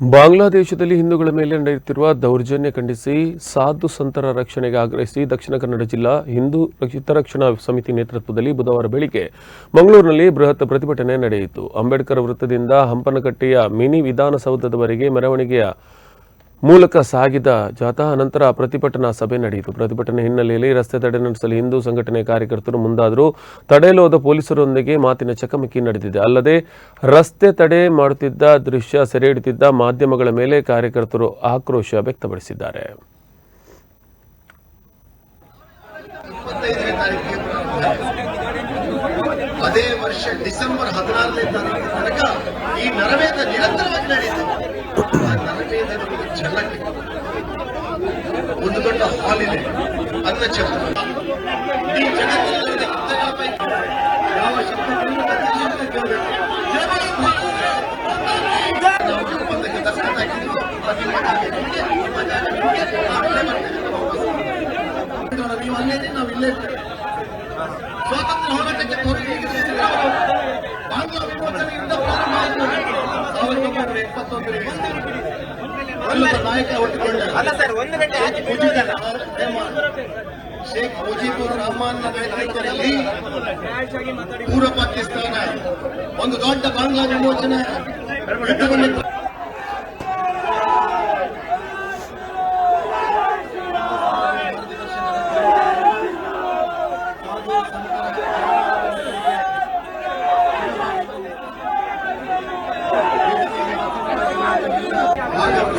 ಬಾಂಗ್ಲಾದೇಶದಲ್ಲಿ ಹಿಂದೂಗಳ ಮೇಲೆ ನಡೆಯುತ್ತಿರುವ ದೌರ್ಜನ್ಯ ಖಂಡಿಸಿ ಸಾಧು ಸಂತರ ರಕ್ಷಣೆಗೆ ಆಗ್ರಹಿಸಿ ದಕ್ಷಿಣ ಕನ್ನಡ ಜಿಲ್ಲಾ ಹಿಂದೂ ಹಿತರಕ್ಷಣಾ ಸಮಿತಿ ನೇತೃತ್ವದಲ್ಲಿ ಬುಧವಾರ ಬೆಳಿಗ್ಗೆ ಮಂಗಳೂರಿನಲ್ಲಿ ಬೃಹತ್ ಪ್ರತಿಭಟನೆ ನಡೆಯಿತು. ಅಂಬೇಡ್ಕರ್ ವೃತ್ತದಿಂದ ಹಂಪನಕಟ್ಟೆಯ ಮಿನಿ ವಿಧಾನಸೌಧದವರೆಗೆ ಮೆರವಣಿಗೆಯ ಮೂಲಕ ಸಾಗಿದ ಜಾಥಾ ನಂತರ ಪ್ರತಿಭಟನಾ ಸಭೆ ನಡೆಯಿತು. ಪ್ರತಿಭಟನೆ ಹಿನ್ನೆಲೆಯಲ್ಲಿ ರಸ್ತೆ ತಡೆ ನಡೆಸಲು ಹಿಂದೂ ಸಂಘಟನೆ ಕಾರ್ಯಕರ್ತರು ಮುಂದಾದರೂ. ತಡೆಯಲು ಹೋದ ಪೊಲೀಸರೊಂದಿಗೆ ಮಾತಿನ ಚಕಮಕಿ ನಡೆದಿದೆ. ಅಲ್ಲದೆ, ರಸ್ತೆ ತಡೆ ಮಾಡುತ್ತಿದ್ದ ದೃಶ್ಯ ಸೆರೆ ಮಾಧ್ಯಮಗಳ ಮೇಲೆ ಕಾರ್ಯಕರ್ತರು ಆಕ್ರೋಶ ವ್ಯಕ್ತಪಡಿಸಿದ್ದಾರೆ. ಅದೇ ವರ್ಷ ಡಿಸೆಂಬರ್ ಹದಿನಾರನೇ ತಾರೀಕಿನ ತನಕ ಈ ನರವೇದ ನಿರಂತರವಾಗಿ ನಡೆಯಿತು ದೊಡ್ಡ ಹಾಲ್ ಇದೆ ಅನ್ನ ಚಕ್ರ ಈ ಜಗತ್ತಿನಲ್ಲಿ ಇಂತಹ ಪೈಕಿ ಯಾವ ಶಬ್ದಗಳನ್ನು ಪ್ರತಿಶತ ಕೇಳಬೇಕು ನಾವು ಒಪ್ಪಂದಕ್ಕೆ ದಸ್ತಖತ್ ಹಾಕಿದ್ವಿ ಅದು ನಿಮ್ಮ ಜಾಗ ನಿಮಗೆ, ನಿಮ್ಮ ಜಾಗ ನಿಮಗೆ, ನಾವೆಲ್ಲ ಬರ್ತೇವೆ ನಮ್ಮ ವಾಪಸ್. ನೀವು ಅಲ್ಲೇ ಇದ್ದೀರಿ, ನಾವು ಇಲ್ಲೇ ಇರ್ತೇವೆ ಸ್ವಾತಂತ್ರ್ಯ ಹೋರಾಟಕ್ಕೆ ತೊಡಗಿಕೊಂಡಿದ್ದೀರಿ ನಾವು. ಬಾಂಗ್ಲಾ ವಿಮೋಚನೆಯಿಂದ ಪ್ರಾರಂಭ ಆಯಿತು ಸಾವಿರದ ಒಂಬೈನೂರ ಎಪ್ಪತ್ತೊಂದರಲ್ಲಿ ಎಲ್ಲರ ನಾಯಕ ಹುಟ್ಟುಕೊಂಡ ಅಲ್ಲ ಸರ್ ಒಂದು ಗಂಟೆ ಆಚೆ ಮುಜಿಬುರ್ ರೆಹಮಾನ್ ಶೇಖ್ ಮುಜಿಬುರ್ ರಹಮಾನ್ ನೇತೃತ್ವದಲ್ಲಿ ಪೂರ್ವ ಪಾಕಿಸ್ತಾನ. ಒಂದು ದೊಡ್ಡ ಬಾಂಗ್ಲಾ ವಿಮೋಚನೆ.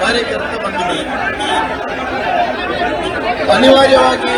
ಕಾರ್ಯಕರ್ತ ಬಂದಿದೆ. ಅನಿವಾರ್ಯವಾಗಿ